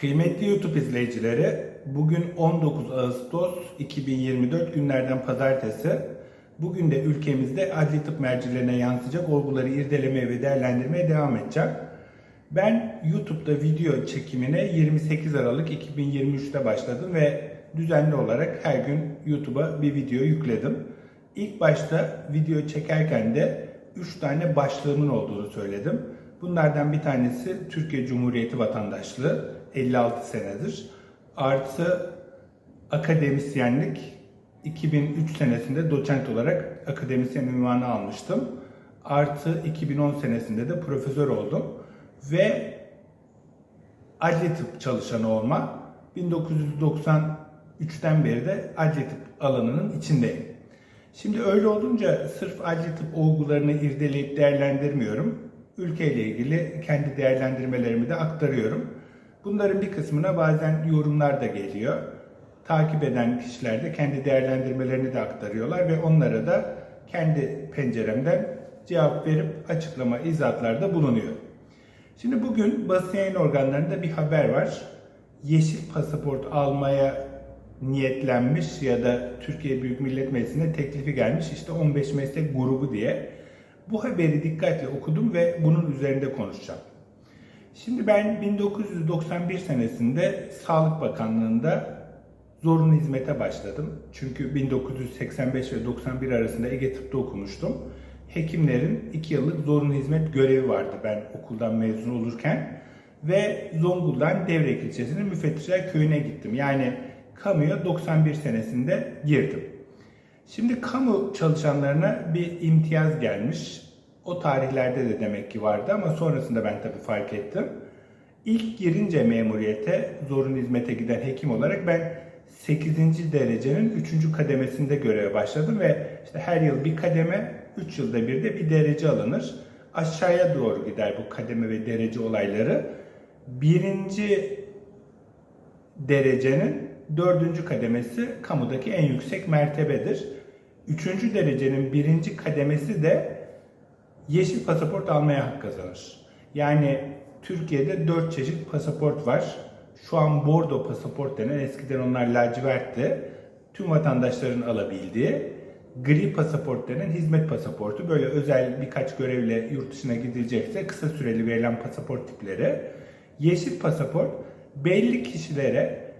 Kıymetli YouTube izleyicileri, bugün 19 Ağustos 2024 günlerden pazartesi. Bugün de ülkemizde adli tıp mercilerine yansıyacak olguları irdelemeye ve değerlendirmeye devam edeceğim. Ben YouTube'da video çekimine 28 Aralık 2023'te başladım ve düzenli olarak her gün YouTube'a bir video yükledim. İlk başta video çekerken de 3 tane başlığımın olduğunu söyledim. Bunlardan bir tanesi Türkiye Cumhuriyeti vatandaşlığı 56 senedir. Artı akademisyenlik 2003 senesinde doçent olarak akademisyen ünvanı almıştım. Artı 2010 senesinde de profesör oldum. Ve adli tıp çalışanı olma 1993'ten beri de adli tıp alanının içindeyim. Şimdi öyle olunca sırf adli tıp olgularını irdeleyip değerlendirmiyorum. Ülkeyle ilgili kendi değerlendirmelerimi de aktarıyorum. Bunların bir kısmına bazen yorumlar da geliyor. Takip eden kişiler de kendi değerlendirmelerini de aktarıyorlar ve onlara da kendi penceremden cevap verip açıklama, izahatlarda bulunuyor. Şimdi bugün basın yayın organlarında bir haber var. Yeşil pasaport almaya niyetlenmiş ya da Türkiye Büyük Millet Meclisi'ne teklifi gelmiş işte 15 meslek grubu diye. Bu haberi dikkatle okudum ve bunun üzerinde konuşacağım. Şimdi ben 1991 senesinde Sağlık Bakanlığı'nda zorunlu hizmete başladım. Çünkü 1985 ve 91 arasında Ege Tıp'ta okumuştum. Hekimlerin 2 yıllık zorunlu hizmet görevi vardı ben okuldan mezun olurken. Ve Zonguldak'ın Devrek ilçesinin Müfettişler Köyü'ne gittim. Yani kamuya 91 senesinde girdim. Şimdi kamu çalışanlarına bir imtiyaz gelmiş. O tarihlerde de demek ki vardı ama sonrasında ben tabii fark ettim. İlk girince memuriyete, zorunlu hizmete giden hekim olarak ben 8. derecenin 3. kademesinde göreve başladım ve işte her yıl bir kademe, 3 yılda bir de bir derece alınır. Aşağıya doğru gider bu kademe ve derece olayları. Birinci derecenin dördüncü kademesi kamudaki en yüksek mertebedir. Üçüncü derecenin birinci kademesi de yeşil pasaport almaya hak kazanır. Yani Türkiye'de dört çeşit pasaport var. Şu an bordo pasaport denen eskiden onlar lacivertti. Tüm vatandaşların alabildiği. Gri pasaport denen hizmet pasaportu. Böyle özel birkaç görevle yurt dışına gidilecekse kısa süreli verilen pasaport tipleri. Yeşil pasaport belli kişilere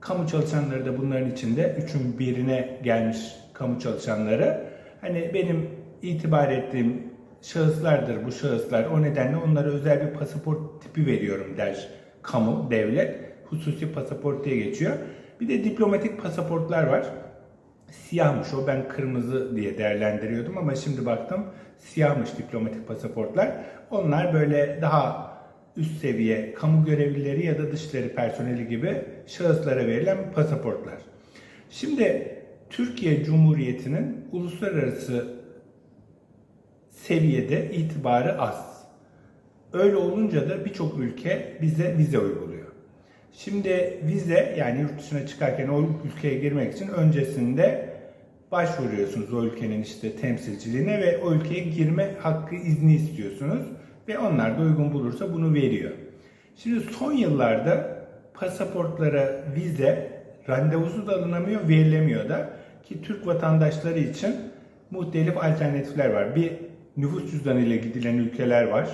kamu çalışanları da bunların içinde üçün birine gelmiş kamu çalışanları. Hani benim itibar ettiğim şahıslardır bu şahıslar. O nedenle onlara özel bir pasaport tipi veriyorum der kamu, devlet. Hususi pasaport diye geçiyor. Bir de diplomatik pasaportlar var. Siyahmış o. Ben kırmızı diye değerlendiriyordum ama şimdi baktım siyahmış diplomatik pasaportlar. Onlar böyle daha üst seviye kamu görevlileri ya da dışişleri personeli gibi şahıslara verilen pasaportlar. Şimdi Türkiye Cumhuriyeti'nin uluslararası seviyede itibarı az. Öyle olunca da birçok ülke bize vize uyguluyor. Şimdi vize yani yurt dışına çıkarken o ülkeye girmek için öncesinde başvuruyorsunuz o ülkenin işte temsilciliğine ve o ülkeye girme hakkı izni istiyorsunuz ve onlar da uygun bulursa bunu veriyor. Şimdi son yıllarda pasaportlara vize randevusu da alınamıyor, verilemiyor da ki Türk vatandaşları için muhtelif alternatifler var. Bir nüfus cüzdanı ile gidilen ülkeler var.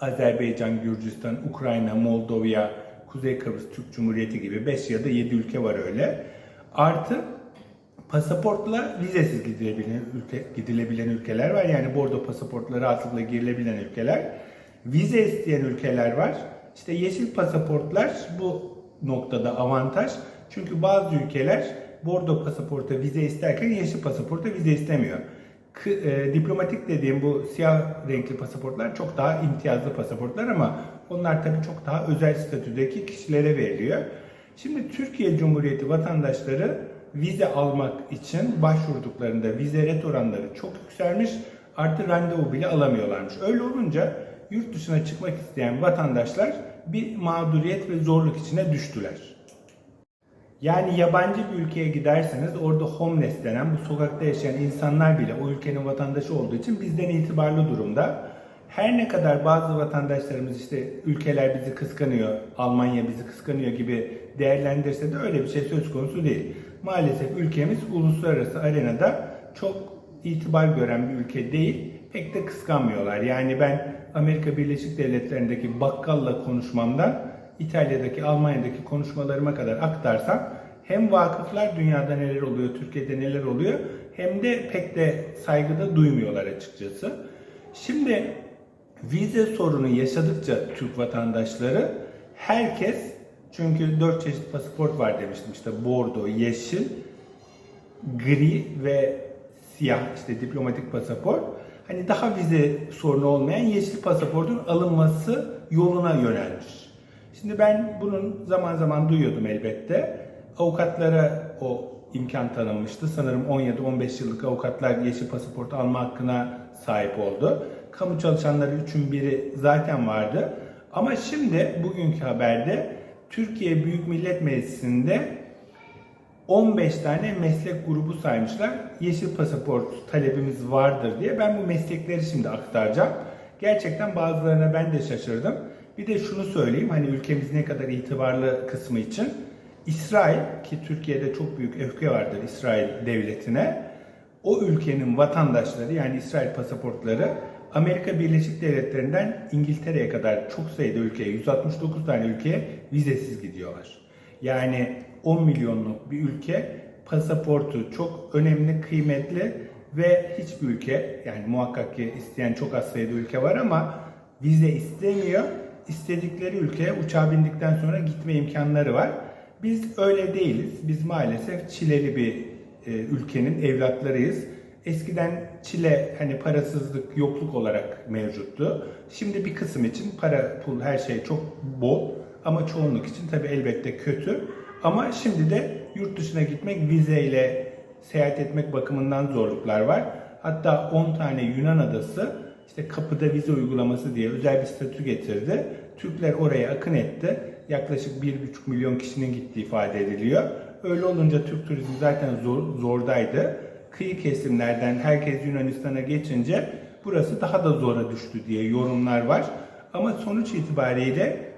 Azerbaycan, Gürcistan, Ukrayna, Moldova, Kuzey Kıbrıs Türk Cumhuriyeti gibi 5 ya da 7 ülke var öyle. Artı pasaportla vizesiz gidilebilen, ülke, gidilebilen ülkeler var. Yani bordo pasaportla rahatlıkla girilebilen ülkeler. Vize isteyen ülkeler var. İşte yeşil pasaportlar bu noktada avantaj. Çünkü bazı ülkeler bordo pasaporta vize isterken yeşil pasaporta vize istemiyor. E, diplomatik dediğim bu siyah renkli pasaportlar çok daha imtiyazlı pasaportlar ama onlar tabii çok daha özel statüdeki kişilere veriliyor. Şimdi Türkiye Cumhuriyeti vatandaşları vize almak için başvurduklarında vize ret oranları çok yükselmiş. Artı randevu bile alamıyorlarmış. Öyle olunca yurt dışına çıkmak isteyen vatandaşlar bir mağduriyet ve zorluk içine düştüler. Yani yabancı bir ülkeye giderseniz orada homeless denen bu sokakta yaşayan insanlar bile o ülkenin vatandaşı olduğu için bizden itibarlı durumda. Her ne kadar bazı vatandaşlarımız işte ülkeler bizi kıskanıyor, Almanya bizi kıskanıyor gibi değerlendirse de öyle bir şey söz konusu değil. Maalesef ülkemiz uluslararası arenada çok itibar gören bir ülke değil. Pek de kıskanmıyorlar. Yani ben Amerika Birleşik Devletleri'ndeki bakkalla konuşmamdan İtalya'daki, Almanya'daki konuşmalarıma kadar aktarsam hem vakıflar dünyada neler oluyor, Türkiye'de neler oluyor hem de pek de saygıda duymuyorlar açıkçası. Şimdi vize sorunu yaşadıkça Türk vatandaşları herkes çünkü dört çeşit pasaport var demiştim işte bordo, yeşil, gri ve siyah işte diplomatik pasaport. Hani daha vize sorunu olmayan yeşil pasaportun alınması yoluna yönelmiş. Şimdi ben bunun zaman zaman duyuyordum elbette. Avukatlara o imkan tanınmıştı. Sanırım 17-15 yıllık avukatlar yeşil pasaport alma hakkına sahip oldu. Kamu çalışanları üçün biri zaten vardı. Ama şimdi bugünkü haberde Türkiye Büyük Millet Meclisi'nde 15 tane meslek grubu saymışlar. Yeşil pasaport talebimiz vardır diye. Ben bu meslekleri şimdi aktaracağım. Gerçekten bazılarına ben de şaşırdım. Bir de şunu söyleyeyim hani ülkemiz ne kadar itibarlı kısmı için. İsrail ki Türkiye'de çok büyük öfke vardır İsrail devletine. O ülkenin vatandaşları yani İsrail pasaportları Amerika Birleşik Devletleri'nden İngiltere'ye kadar çok sayıda ülkeye 169 tane ülkeye vizesiz gidiyorlar. Yani 10 milyonluk bir ülke pasaportu çok önemli, kıymetli ve hiçbir ülke yani muhakkak ki isteyen çok az sayıda ülke var ama vize istemiyor. İstedikleri ülkeye uçağa bindikten sonra gitme imkanları var. Biz öyle değiliz. Biz maalesef çileli bir e, ülkenin evlatlarıyız. Eskiden Çile hani parasızlık, yokluk olarak mevcuttu. Şimdi bir kısım için para, pul her şey çok bol ama çoğunluk için tabii elbette kötü. Ama şimdi de yurt dışına gitmek vizeyle seyahat etmek bakımından zorluklar var. Hatta 10 tane Yunan adası işte kapıda vize uygulaması diye özel bir statü getirdi. Türkler oraya akın etti. Yaklaşık 1,5 milyon kişinin gittiği ifade ediliyor. Öyle olunca Türk turizmi zaten zor, zordaydı. Kıyı kesimlerden herkes Yunanistan'a geçince burası daha da zora düştü diye yorumlar var. Ama sonuç itibariyle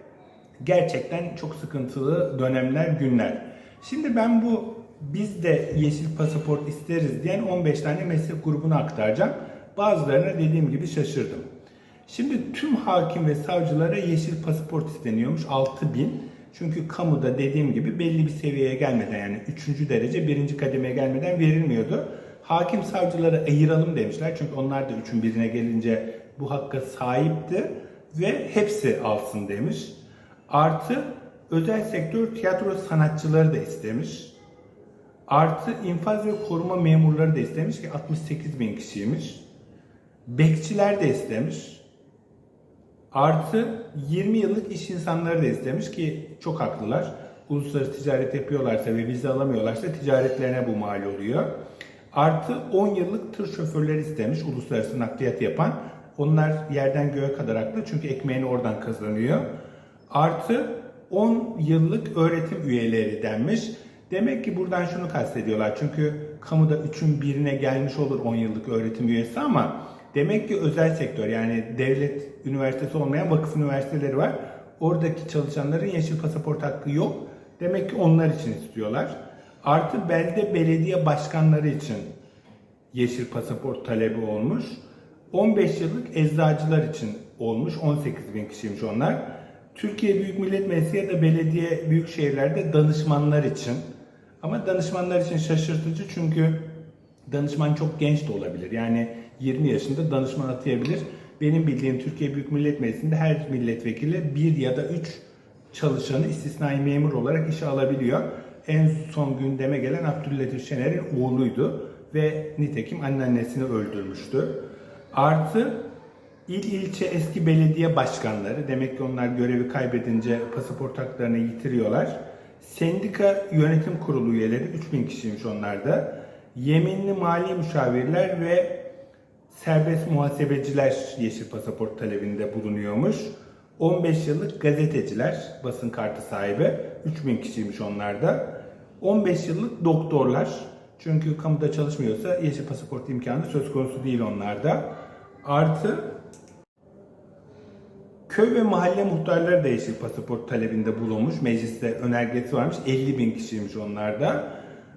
gerçekten çok sıkıntılı dönemler, günler. Şimdi ben bu biz de yeşil pasaport isteriz diyen 15 tane meslek grubunu aktaracağım. Bazılarına dediğim gibi şaşırdım. Şimdi tüm hakim ve savcılara yeşil pasaport isteniyormuş 6000. Çünkü kamuda dediğim gibi belli bir seviyeye gelmeden yani 3. derece 1. kademeye gelmeden verilmiyordu. Hakim savcılara ayıralım demişler. Çünkü onlar da 3'ün birine gelince bu hakka sahipti ve hepsi alsın demiş. Artı özel sektör tiyatro sanatçıları da istemiş. Artı infaz ve koruma memurları da istemiş ki 68 bin kişiymiş. Bekçiler de istemiş. Artı 20 yıllık iş insanları da istemiş ki çok haklılar. Uluslararası ticaret yapıyorlarsa ve vize alamıyorlarsa ticaretlerine bu mal oluyor. Artı 10 yıllık tır şoförleri istemiş uluslararası nakliyat yapan. Onlar yerden göğe kadar haklı çünkü ekmeğini oradan kazanıyor. Artı 10 yıllık öğretim üyeleri denmiş. Demek ki buradan şunu kastediyorlar. Çünkü kamuda 3'ün birine gelmiş olur 10 yıllık öğretim üyesi ama demek ki özel sektör yani devlet üniversitesi olmayan vakıf üniversiteleri var. Oradaki çalışanların yeşil pasaport hakkı yok. Demek ki onlar için istiyorlar. Artı belde belediye başkanları için yeşil pasaport talebi olmuş. 15 yıllık eczacılar için olmuş. 18 bin kişiymiş onlar. Türkiye Büyük Millet Meclisi ya da belediye büyük şehirlerde danışmanlar için. Ama danışmanlar için şaşırtıcı çünkü danışman çok genç de olabilir. Yani 20 yaşında danışman atayabilir. Benim bildiğim Türkiye Büyük Millet Meclisi'nde her milletvekili bir ya da üç çalışanı istisnai memur olarak işe alabiliyor. En son gündeme gelen Abdüllatif Şener'in oğluydu ve nitekim anneannesini öldürmüştü. Artı il ilçe eski belediye başkanları demek ki onlar görevi kaybedince pasaport haklarını yitiriyorlar. Sendika yönetim kurulu üyeleri 3000 kişiymiş onlar da. Yeminli mali müşavirler ve serbest muhasebeciler yeşil pasaport talebinde bulunuyormuş. 15 yıllık gazeteciler, basın kartı sahibi 3000 kişiymiş onlar da. 15 yıllık doktorlar, çünkü kamuda çalışmıyorsa yeşil pasaport imkanı söz konusu değil onlarda. Artı Köy ve mahalle muhtarları da yeşil pasaport talebinde bulunmuş. Mecliste önergesi varmış. 50 bin kişiymiş onlar da.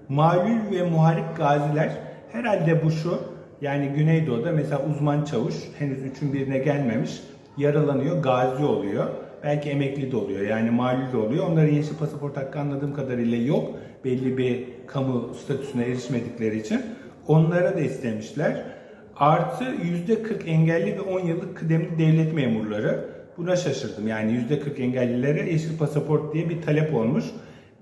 Malul ve muharip gaziler herhalde bu şu. Yani Güneydoğu'da mesela uzman çavuş henüz üçün birine gelmemiş. Yaralanıyor, gazi oluyor. Belki emekli de oluyor. Yani malul de oluyor. Onların yeşil pasaport hakkı anladığım kadarıyla yok. Belli bir kamu statüsüne erişmedikleri için. Onlara da istemişler. Artı %40 engelli ve 10 yıllık kıdemli devlet memurları. Buna şaşırdım. Yani %40 engellilere yeşil pasaport diye bir talep olmuş.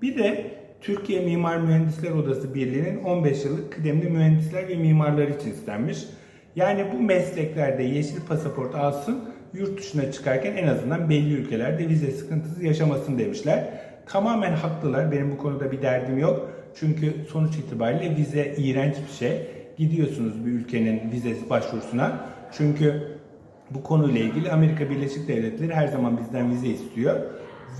Bir de Türkiye Mimar Mühendisler Odası Birliği'nin 15 yıllık kıdemli mühendisler ve mimarlar için istenmiş. Yani bu mesleklerde yeşil pasaport alsın, yurt dışına çıkarken en azından belli ülkelerde vize sıkıntısı yaşamasın demişler. Tamamen haklılar. Benim bu konuda bir derdim yok. Çünkü sonuç itibariyle vize iğrenç bir şey. Gidiyorsunuz bir ülkenin vizesi başvurusuna. Çünkü bu konuyla ilgili Amerika Birleşik Devletleri her zaman bizden vize istiyor.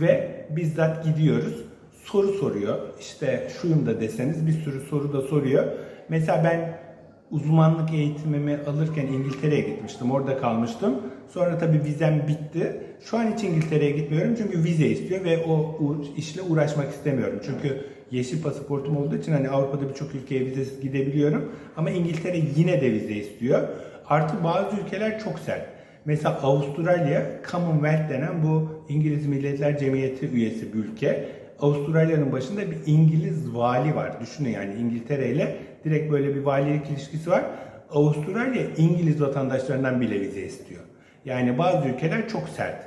Ve bizzat gidiyoruz. Soru soruyor. İşte şuyum da deseniz bir sürü soru da soruyor. Mesela ben uzmanlık eğitimimi alırken İngiltere'ye gitmiştim. Orada kalmıştım. Sonra tabii vizem bitti. Şu an hiç İngiltere'ye gitmiyorum çünkü vize istiyor ve o işle uğraşmak istemiyorum. Çünkü yeşil pasaportum olduğu için hani Avrupa'da birçok ülkeye vizesiz gidebiliyorum. Ama İngiltere yine de vize istiyor. Artı bazı ülkeler çok sert. Mesela Avustralya Commonwealth denen bu İngiliz Milletler Cemiyeti üyesi bir ülke. Avustralya'nın başında bir İngiliz vali var. Düşünün yani İngiltere ile direkt böyle bir valilik ilişkisi var. Avustralya İngiliz vatandaşlarından bile vize istiyor. Yani bazı ülkeler çok sert.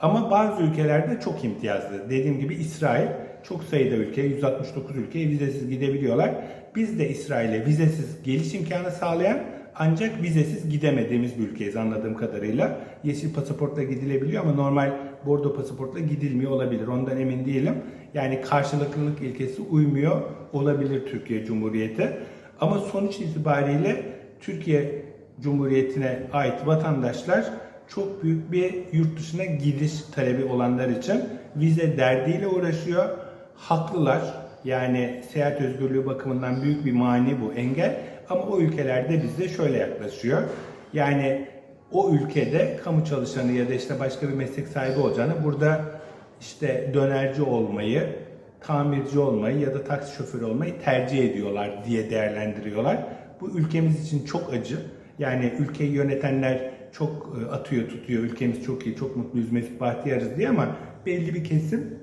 Ama bazı ülkelerde çok imtiyazlı. Dediğim gibi İsrail çok sayıda ülke, 169 ülkeye vizesiz gidebiliyorlar. Biz de İsrail'e vizesiz geliş imkanı sağlayan ancak vizesiz gidemediğimiz bir ülkeyiz anladığım kadarıyla. Yeşil pasaportla gidilebiliyor ama normal bordo pasaportla gidilmiyor olabilir. Ondan emin değilim. Yani karşılıklılık ilkesi uymuyor olabilir Türkiye Cumhuriyeti. Ama sonuç itibariyle Türkiye Cumhuriyeti'ne ait vatandaşlar çok büyük bir yurt dışına gidiş talebi olanlar için vize derdiyle uğraşıyor. Haklılar. Yani seyahat özgürlüğü bakımından büyük bir mani bu engel. Ama o ülkelerde bize şöyle yaklaşıyor. Yani o ülkede kamu çalışanı ya da işte başka bir meslek sahibi olacağını burada işte dönerci olmayı, tamirci olmayı ya da taksi şoförü olmayı tercih ediyorlar diye değerlendiriyorlar. Bu ülkemiz için çok acı. Yani ülkeyi yönetenler çok e, atıyor tutuyor, ülkemiz çok iyi, çok mutluyuz, mesut bahtiyarız diye ama belli bir kesim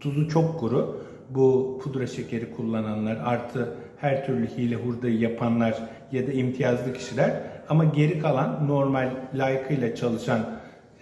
tuzu çok kuru. Bu pudra şekeri kullananlar artı her türlü hile hurdayı yapanlar ya da imtiyazlı kişiler ama geri kalan normal layıkıyla çalışan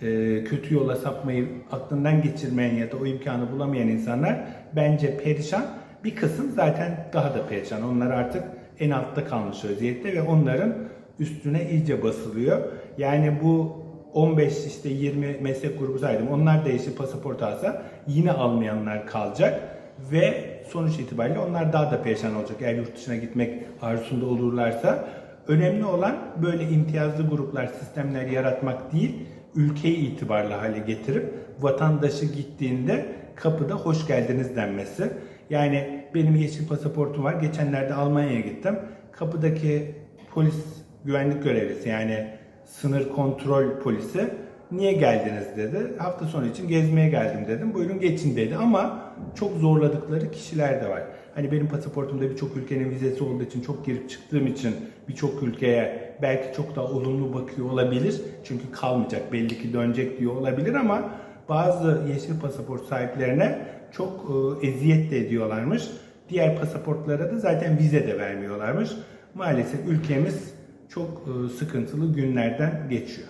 e, kötü yola sapmayı aklından geçirmeyen ya da o imkanı bulamayan insanlar bence perişan. Bir kısım zaten daha da perişan. Onlar artık en altta kalmış vaziyette ve onların üstüne iyice basılıyor. Yani bu 15 işte 20 meslek grubu saydım. Onlar da yeşil pasaport alsa yine almayanlar kalacak ve sonuç itibariyle onlar daha da perişan olacak eğer yurt dışına gitmek arzusunda olurlarsa. Önemli olan böyle imtiyazlı gruplar, sistemler yaratmak değil, ülkeyi itibarlı hale getirip vatandaşı gittiğinde kapıda hoş geldiniz denmesi. Yani benim yeşil pasaportum var. Geçenlerde Almanya'ya gittim. Kapıdaki polis güvenlik görevlisi yani sınır kontrol polisi niye geldiniz dedi. Hafta sonu için gezmeye geldim dedim. Buyurun geçin dedi ama çok zorladıkları kişiler de var. Hani benim pasaportumda birçok ülkenin vizesi olduğu için çok girip çıktığım için birçok ülkeye belki çok daha olumlu bakıyor olabilir. Çünkü kalmayacak belli ki dönecek diyor olabilir ama bazı yeşil pasaport sahiplerine çok e, eziyet de ediyorlarmış. Diğer pasaportlara da zaten vize de vermiyorlarmış. Maalesef ülkemiz çok e, sıkıntılı günlerden geçiyor.